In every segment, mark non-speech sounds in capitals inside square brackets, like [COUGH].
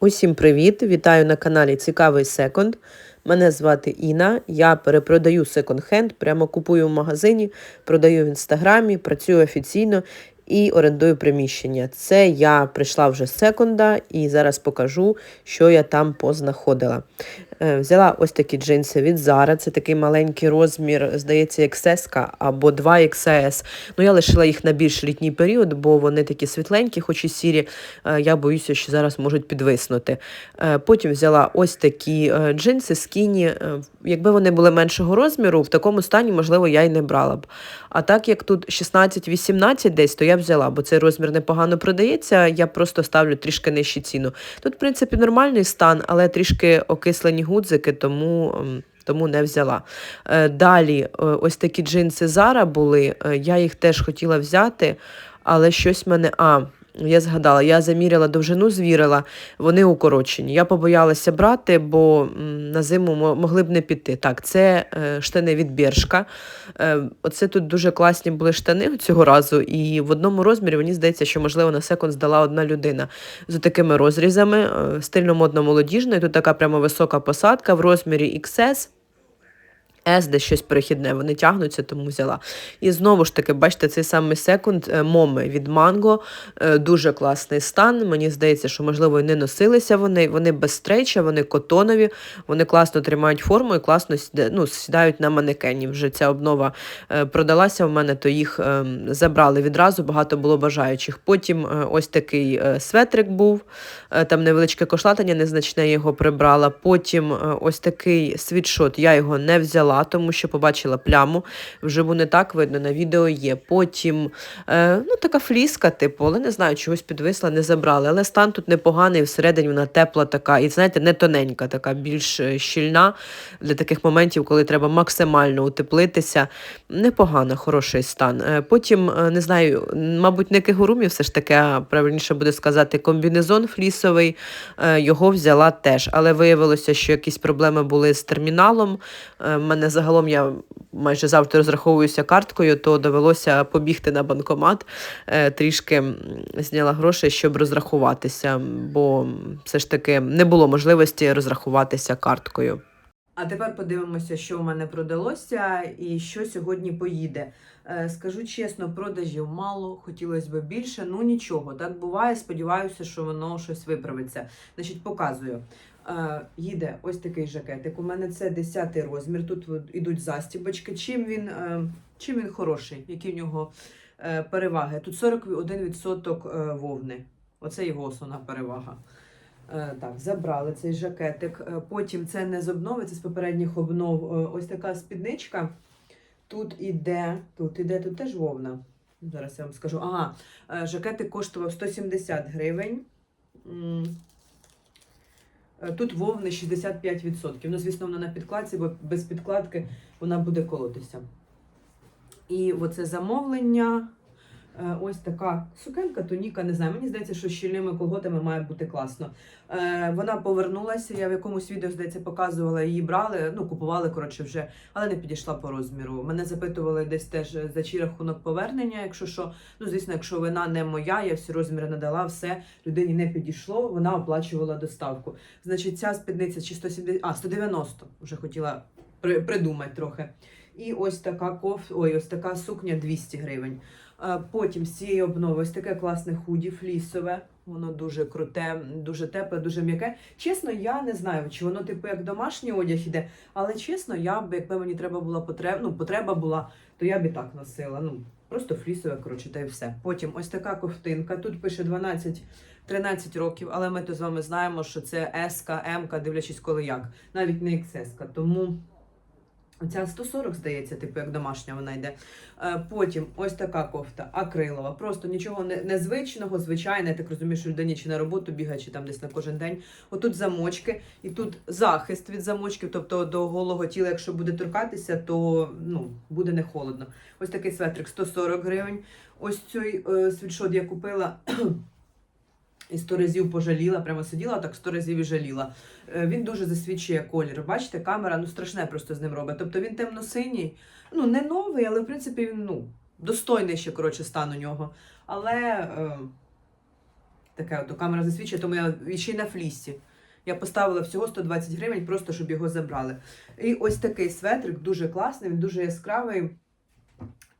Усім привіт! Вітаю на каналі Цікавий Секонд. Мене звати Іна. Я перепродаю секонд-хенд, прямо купую в магазині, продаю в інстаграмі, працюю офіційно і орендую приміщення. Це я прийшла вже з секонда і зараз покажу, що я там познаходила. Е, Взяла ось такі джинси від Zara, це такий маленький розмір, здається, XS або 2XS. Ну, я лишила їх на більш літній період, бо вони такі світленькі, хоч і сірі. Е, Я боюся, що зараз можуть підвиснути. Е, Потім взяла ось такі джинси скіні. Якби вони були меншого розміру, в такому стані, можливо, я й не брала б. А так як тут 16-18 десь, то я взяла, бо цей розмір непогано продається, я просто ставлю трішки нижчу ціну. Тут, в принципі, нормальний стан, але трішки окислені гудзики, тому. ем, Тому не взяла. Е, Далі, е, ось такі джинси Зара були. е, Я їх теж хотіла взяти, але щось мене. А, я згадала, я заміряла довжину, звірила, вони укорочені. Я побоялася брати, бо на зиму мо- могли б не піти. Так, це е, штани від Бершка. Е, Оце тут дуже класні були штани цього разу, і в одному розмірі мені здається, що можливо на секунд здала одна людина з такими розрізами, е, стильно модно молодіжно. І тут така прямо висока посадка в розмірі XS. S, де щось перехідне, вони тягнуться, тому взяла. І знову ж таки, бачите, цей самий секунд е, моми від Манго. е, Дуже класний стан. Мені здається, що, можливо, і не носилися вони. Вони без стрейча, вони котонові, вони класно тримають форму і класно ну, сідають на манекені. Вже ця обнова е, продалася в мене, то їх е, забрали відразу, багато було бажаючих. Потім ось такий светрик був, там невеличке кошлатання, незначне його прибрала. Потім ось такий світшот, я його не взяла, тому що побачила пляму. Вживу не так видно, на відео є. Потім е, ну, така фліска, типу, але не знаю, чогось підвисла, не забрали. Але стан тут непоганий, всередині вона тепла така, і знаєте, не тоненька, така більш е, щільна для таких моментів, коли треба максимально утеплитися. Непогано, хороший стан. Е, Потім, е, не знаю, мабуть, не кигурумі все ж таки, а правильніше буде сказати, комбінезон флісовий. Е, Його взяла теж. Але виявилося, що якісь проблеми були з терміналом. Е, Мене загалом я майже завжди розраховуюся карткою, то довелося побігти на банкомат. Е, Трішки зняла грошей, щоб розрахуватися, бо все ж таки не було можливості розрахуватися карткою. А тепер подивимося, що в мене продалося і що сьогодні поїде. Е, Скажу чесно, продажів мало, хотілося б більше. Ну нічого, так буває. Сподіваюся, що воно щось виправиться. Значить, показую. Е, Їде ось такий жакетик. У мене це 10 розмір. Тут от ідуть застібочки. Чим він, е, чим він хороший? Які в нього е, переваги? Тут 41% е, вовни. Оце його основна перевага. Так, забрали цей жакетик. Потім це не з обнови, це з попередніх обнов. Ось така спідничка. Тут іде, тут іде, тут теж вовна. Зараз я вам скажу. Ага, жакетик коштував 170 гривень. Е, Тут вовни 65%. Ну, звісно, вона на підкладці, бо без підкладки вона буде колотися. І оце замовлення. Е, Ось така сукенка, тоніка, не знаю. Мені здається, що з щільними колготами має бути класно. Е, вона повернулася. Я в якомусь відео, здається, показувала її брали. Ну, купували, коротше, вже, але не підійшла по розміру. Мене запитували десь теж за чий рахунок повернення. Якщо що, ну звісно, якщо вина не моя, я всі розміри надала, все людині не підійшло, вона оплачувала доставку. Значить, ця спідниця чи 170, а 190, вже хотіла при, придумати трохи. І ось така коф, ой, ось така сукня 200 гривень. Потім з цієї обнови ось таке класне худі, флісове. Воно дуже круте, дуже тепле, дуже м'яке. Чесно, я не знаю, чи воно типу як домашній одяг іде, але чесно, я б, якби мені треба була потреба, ну, потреба була, то я б і так носила. Ну, просто флісове, коротше, та й все. Потім ось така ковтинка. Тут пише 12-13 років, але ми то з вами знаємо, що це S, М, дивлячись коли як, навіть не XS. Тому. Оця 140, здається, типу, як домашня вона йде. Е, Потім ось така кофта акрилова. Просто нічого незвичного, звичайне. Я так розумію, що людині чи на роботу бігає, чи там десь на кожен день. Отут замочки, і тут захист від замочків, тобто до голого тіла, якщо буде торкатися, то ну, буде не холодно. Ось такий светрик 140 гривень. Ось цей е, світшот я купила. І сто разів пожаліла, прямо сиділа так сто разів і жаліла. Е, Він дуже засвічує колір. Бачите, камера ну страшне просто з ним робить. Тобто він темно-синій, ну не новий, але в принципі він ну, достойний ще коротше стан у нього. Але е, Таке от камера засвідчує, тому я ще й на флісі. Я поставила всього 120 гривень, просто щоб його забрали. І ось такий светрик, дуже класний, він дуже яскравий.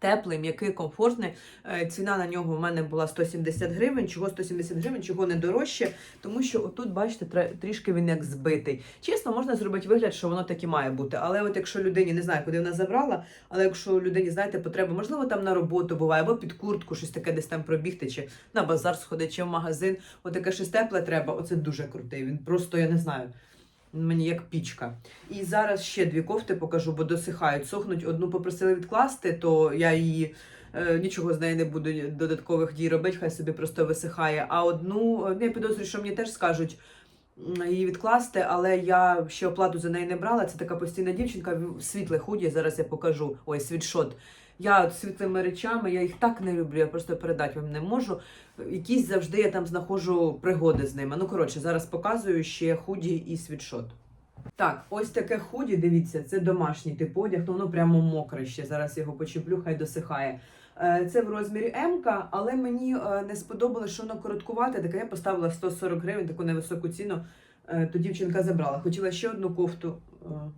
Теплий, м'який, комфортний. Е, Ціна на нього в мене була 170 гривень. Чого 170 гривень, чого не дорожче, тому що отут, бачите, трішки він як збитий. Чесно, можна зробити вигляд, що воно так і має бути. Але от якщо людині не знаю, куди вона забрала, але якщо людині, знаєте, потреба, можливо, там на роботу буває, або під куртку, щось таке десь там пробігти, чи на базар сходити, чи в магазин, от таке щось тепле треба, оце дуже крутий. Він просто, я не знаю. Мені як пічка. І зараз ще дві кофти покажу, бо досихають, сохнуть. Одну попросили відкласти, то я її е, нічого з нею не буду додаткових дій робити, хай собі просто висихає. А одну, е, я підозрюю, що мені теж скажуть її відкласти, але я ще оплату за неї не брала. Це така постійна дівчинка світле худі. Зараз я покажу. Ой, світшот. Я от світлими речами, я їх так не люблю, я просто передати вам не можу. Якісь завжди я там знаходжу пригоди з ними. Ну, коротше, зараз показую ще худі і світшот. Так, ось таке худі, дивіться, це домашній тип одяг, ну воно прямо мокре ще. Зараз його почеплю, хай досихає. Е, Це в розмірі М, але мені е, не сподобалося, що воно короткувате, таке я поставила 140 гривень, таку невисоку ціну. Е, То дівчинка забрала. Хотіла ще одну кофту,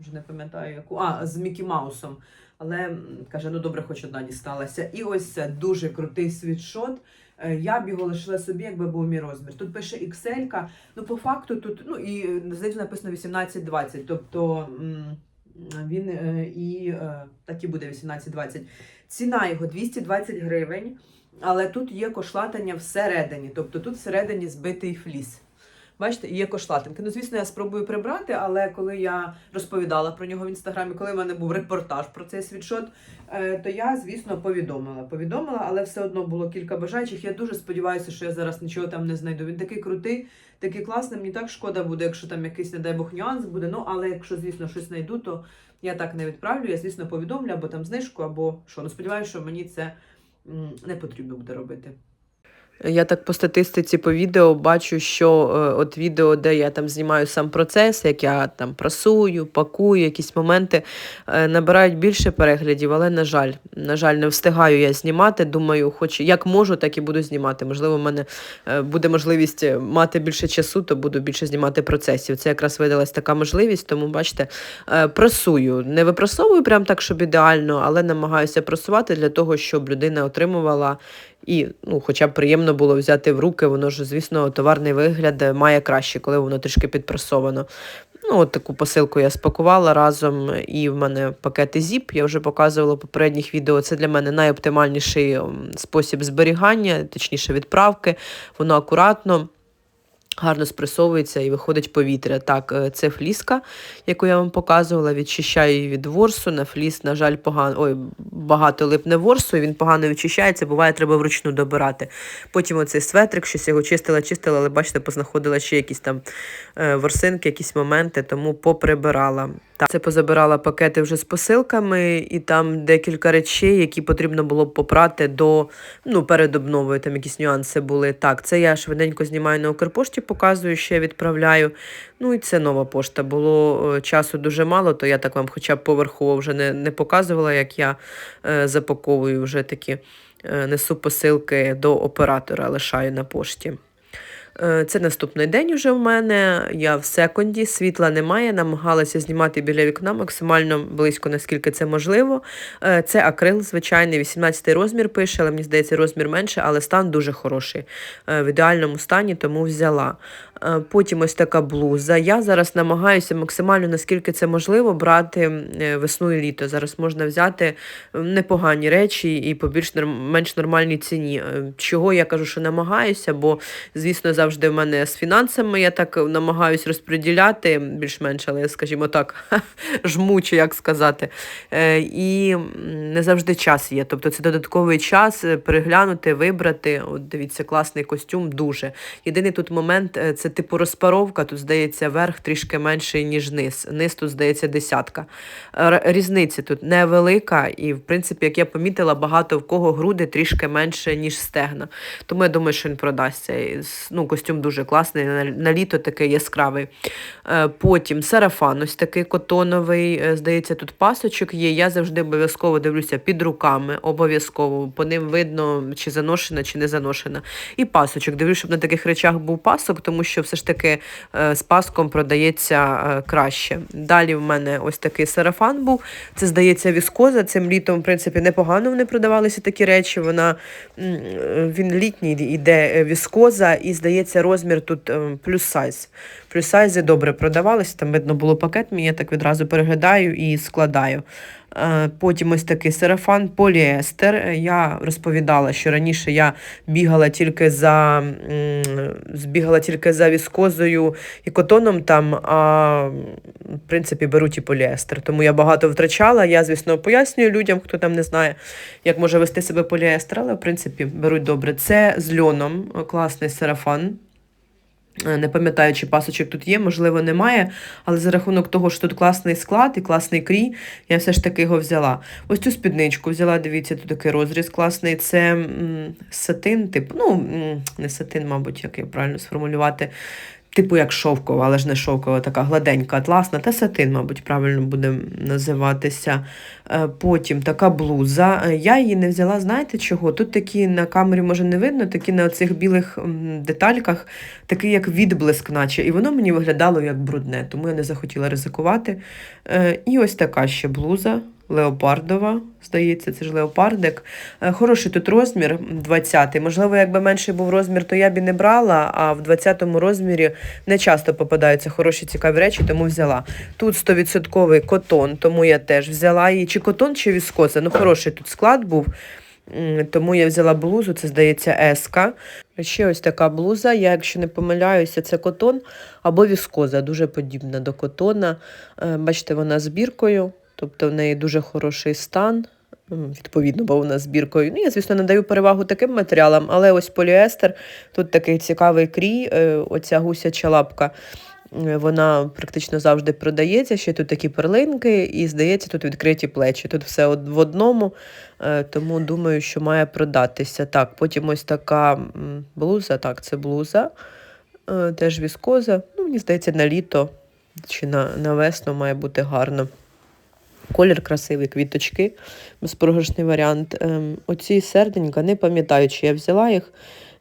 вже не пам'ятаю яку. А, з Мікі Маусом. Але каже, ну добре, хоч одна дісталася. І ось це дуже крутий світшот. Е, Я б його лишила собі, якби був мій розмір. Тут пише XL, ну по факту тут, ну і е, здається, написано 18-20, тобто він е, і так і буде 18-20. Ціна його 220 гривень, але тут є кошлатання всередині, тобто тут всередині збитий фліс. Бачите, і є кошлатинки. Ну, звісно, я спробую прибрати, але коли я розповідала про нього в інстаграмі, коли в мене був репортаж про цей світшот, е, то я, звісно, повідомила. Повідомила, але все одно було кілька бажаючих. Я дуже сподіваюся, що я зараз нічого там не знайду. Він такий крутий, такий класний. Мені так шкода буде, якщо там якийсь, не дай Бог, нюанс буде. Ну, але якщо, звісно, щось знайду, то я так не відправлю. Я, звісно, повідомлю або там знижку, або що. Ну, сподіваюся, що мені це не потрібно буде робити. Я так по статистиці по відео бачу, що е, от відео, де я там знімаю сам процес, як я там прасую, пакую, якісь моменти е, набирають більше переглядів, але на жаль, на жаль, не встигаю я знімати. Думаю, хоч як можу, так і буду знімати. Можливо, в мене е, буде можливість мати більше часу, то буду більше знімати процесів. Це якраз видалась така можливість, тому бачите, прасую. Не випрасовую прям так, щоб ідеально, але намагаюся прасувати для того, щоб людина отримувала і ну, хоча б приємно було взяти в руки, воно ж, звісно, товарний вигляд має краще, коли воно трішки підпресовано. Ну, от таку посилку я спакувала разом, і в мене пакети ZIP, я вже показувала в попередніх відео. Це для мене найоптимальніший спосіб зберігання, точніше відправки. Воно акуратно. Гарно спресовується і виходить повітря. Так, е, це фліска, яку я вам показувала. Відчищаю її від ворсу. На фліс, на жаль, погано. Ой, багато липне ворсу, і він погано відчищається. Буває, треба вручну добирати. Потім оцей светрик, щось його чистила, чистила, але бачите, познаходила ще якісь там е, ворсинки, якісь моменти, тому поприбирала. Це позабирала пакети вже з посилками, і там декілька речей, які потрібно було б попрати до ну, перед обновою. Там якісь нюанси були. Так, це я швиденько знімаю на Укрпошті, показую, ще відправляю. Ну і це нова пошта. Було е, часу дуже мало, то я так вам хоча б поверхово вже не, не показувала, як я е, запаковую вже такі е, несу посилки до оператора, лишаю на пошті. Е, Це наступний день уже в мене. Я в секунді, світла немає. Намагалася знімати біля вікна максимально близько, наскільки це можливо. Е, Це акрил, звичайний, 18 розмір пише, але мені здається, розмір менше, але стан дуже хороший. Е, В ідеальному стані, тому взяла. Потім ось така блуза. Я зараз намагаюся максимально, наскільки це можливо, брати весну і літо. Зараз можна взяти непогані речі і по більш менш нормальній ціні. Чого я кажу, що намагаюся, бо, звісно, завжди в мене з фінансами я так намагаюсь розподіляти більш-менш, але, скажімо так, [LAUGHS] жмуче, як сказати. Е, І не завжди час є. Тобто це додатковий час е, переглянути, вибрати. От дивіться, класний костюм, дуже. Єдиний тут момент е, це типу розпаровка. Тут здається верх трішки менший, ніж низ. Низ тут здається десятка. Різниця тут невелика, і в принципі, як я помітила, багато в кого груди трішки менше, ніж стегна. Тому я думаю, що він продасться. Ну, костюм дуже класний, на, літо такий яскравий. Е, Потім сарафан, ось такий котоновий, е, здається, тут пасочок є. Я завжди обов'язково дивлюся під руками, обов'язково. По ним видно, чи заношена, чи не заношена. І пасочок. Дивлюсь, щоб на таких речах був пасок, тому що все ж таки е, з паском продається краще. Далі в мене ось такий сарафан був. Це здається віскоза. Цим літом, в принципі, непогано вони продавалися такі речі. Вона він літній іде віскоза, і здається, розмір тут е, плюс сайз. Плюс сайзи добре продавалися. Там видно було пакет, мій я так відразу переглядаю і складаю. Е, Потім ось такий сарафан поліестер. Я розповідала, що раніше я бігала тільки за збігала тільки за віскозою і котоном там, а в принципі беруть і поліестер. Тому я багато втрачала. Я, звісно, пояснюю людям, хто там не знає, як може вести себе поліестер, але в принципі беруть добре. Це з льоном, класний сарафан. Е, Не пам'ятаю, чи пасочок тут є, можливо, немає. Але за рахунок того, що тут класний склад і класний крій, я все ж таки його взяла. Ось цю спідничку взяла, дивіться, тут такий розріз класний. Це м, сатин, типу, ну, не сатин, мабуть, як я правильно сформулювати. Типу як шовкова, але ж не шовкова, така гладенька, атласна, та сатин, мабуть, правильно буде називатися. Е, Потім така блуза. Е, Я її не взяла, знаєте чого? Тут такі на камері, може, не видно, такі на цих білих детальках, такий як відблиск, наче. І воно мені виглядало як брудне, тому я не захотіла ризикувати. Е, І ось така ще блуза. Леопардова, здається, це ж леопардик. Е, Хороший тут розмір 20 Можливо, якби менший був розмір, то я б і не брала, а в 20-му розмірі не часто попадаються хороші цікаві речі, тому взяла. Тут 100% котон, тому я теж взяла її. Чи котон, чи віскоза. Ну, хороший тут склад був. Тому я взяла блузу, це здається еска. Ще ось така блуза. Я, якщо не помиляюся, це котон або віскоза, дуже подібна до котона. Е, Бачите, вона з біркою, тобто в неї дуже хороший стан. Відповідно, бо вона з біркою. Ну, я, звісно, надаю перевагу таким матеріалам, але ось поліестер, тут такий цікавий крій, е, оця гусяча лапка. е, Вона практично завжди продається. Ще тут такі перлинки, і здається, тут відкриті плечі. Тут все в одному, е, тому думаю, що має продатися. Так, потім ось така блуза. Так, це блуза, теж віскоза. Ну, мені здається, на літо чи на, на весну має бути гарно. Колір красивий, квіточки, безпрограшний варіант. Ем, оці серденька, не пам'ятаю, чи я взяла їх.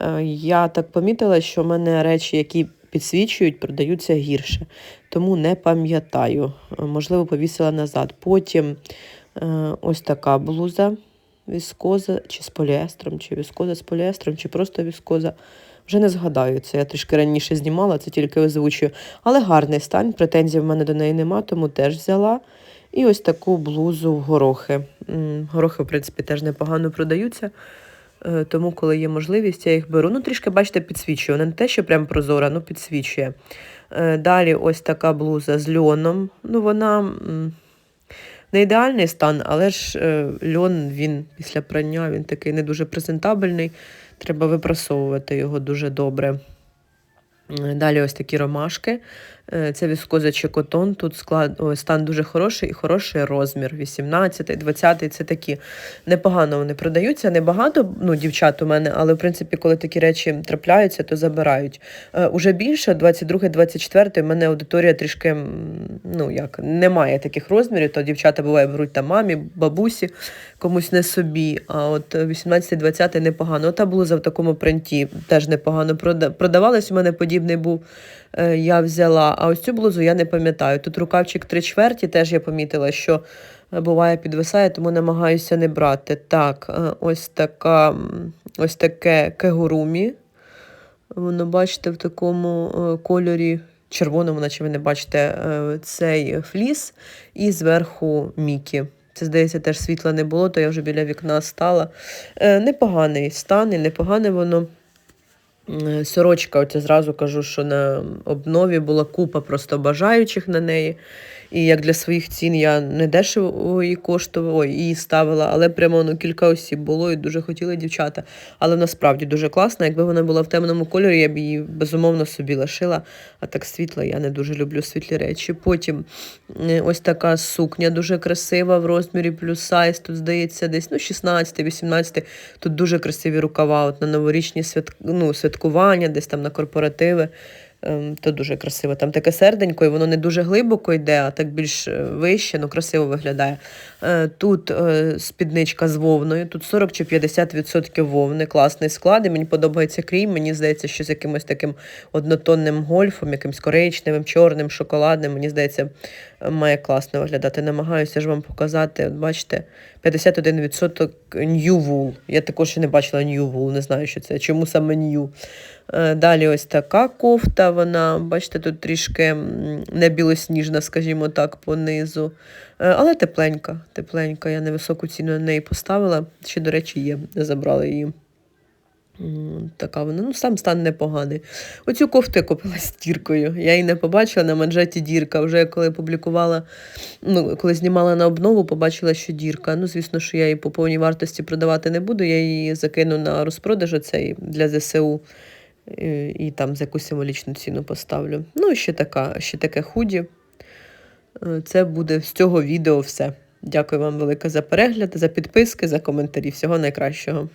Е, я так помітила, що в мене речі, які підсвічують, продаються гірше. Тому не пам'ятаю. Е, Можливо, повісила назад. Потім е, ось така блуза віскоза, чи з поліестром, чи віскоза з поліестром, чи просто віскоза. Вже не згадаю це. Я трішки раніше знімала, це тільки озвучую. Але гарний стан, претензій в мене до неї нема, тому теж взяла. І ось таку блузу в горохи. Горохи, в принципі, теж непогано продаються. Е, Тому, коли є можливість, я їх беру. Ну, трішки, бачите, підсвічує. Вона не те, що прям прозора, ну підсвічує. Е, Далі ось така блуза з льоном. Ну, вона не ідеальний стан, але ж е, льон він після прання він такий не дуже презентабельний. Треба випрасовувати його дуже добре. Далі ось такі ромашки. Е, Це віскоза чи котон. Тут склад, о, стан дуже хороший і хороший розмір. 18, 20 це такі. Непогано вони продаються. Небагато ну, дівчат у мене, але в принципі, коли такі речі трапляються, то забирають. Е, Уже більше, 22, 24, в мене аудиторія трішки, ну як, немає таких розмірів, то дівчата буває беруть там мамі, бабусі, комусь не собі. А от 18-20 непогано. Ота блуза в такому принті теж непогано прода- продавалась. У мене подібний був. Е, Я взяла, а ось цю блузу я не пам'ятаю. Тут рукавчик три чверті, теж я помітила, що е, буває підвисає, тому намагаюся не брати. Так, е, ось така, ось таке кегурумі. Воно, бачите, в такому кольорі червоному, наче ви не бачите, цей фліс, і зверху Мікі. Це, здається, теж світла не було, то я вже біля вікна стала. Непоганий стан і непогане воно. Е, Сорочка, оце зразу кажу, що на обнові була купа просто бажаючих на неї. І як для своїх цін я не дешево її коштувала, її ставила, але прямо ну, кілька осіб було і дуже хотіли дівчата. Але насправді дуже класна. Якби вона була в темному кольорі, я б її безумовно собі лишила. А так світла, я не дуже люблю світлі речі. Потім е, ось така сукня дуже красива в розмірі плюс сайз. Тут здається, десь ну, 16-18. Тут дуже красиві рукава. От на новорічні свят... ну, святкування, десь там на корпоративи. Ем, То дуже красиво. Там таке серденько, і воно не дуже глибоко йде, а так більш е, вище, ну красиво виглядає. Е, Тут е, спідничка з вовною, тут 40 чи 50% вовни, класний склад. І мені подобається крій. Мені здається, що з якимось таким однотонним гольфом, якимсь коричневим, чорним, шоколадним. Мені здається, має класно виглядати. Намагаюся ж вам показати. От бачите, 51% New Wool. Я також ще не бачила New Wool, не знаю, що це. Чому саме New? Е, Далі ось така кофта, вона, бачите, тут трішки не білосніжна, скажімо так, по низу. Е, Але тепленька, тепленька. Я невисоку ціну на неї поставила. Ще, до речі, є, забрала її. Така вона, ну сам стан непоганий. Оцю кофту я купила з діркою. Я її не побачила на манжеті дірка. Вже коли публікувала, ну, коли знімала на обнову, побачила, що дірка. Ну, звісно, що я її по повній вартості продавати не буду. Я її закину на розпродаж оцей для ЗСУ і, і там за якусь символічну ціну поставлю. Ну, і ще, така, ще таке худі. Е, Це буде з цього відео все. Дякую вам велике за перегляд, за підписки, за коментарі. Всього найкращого.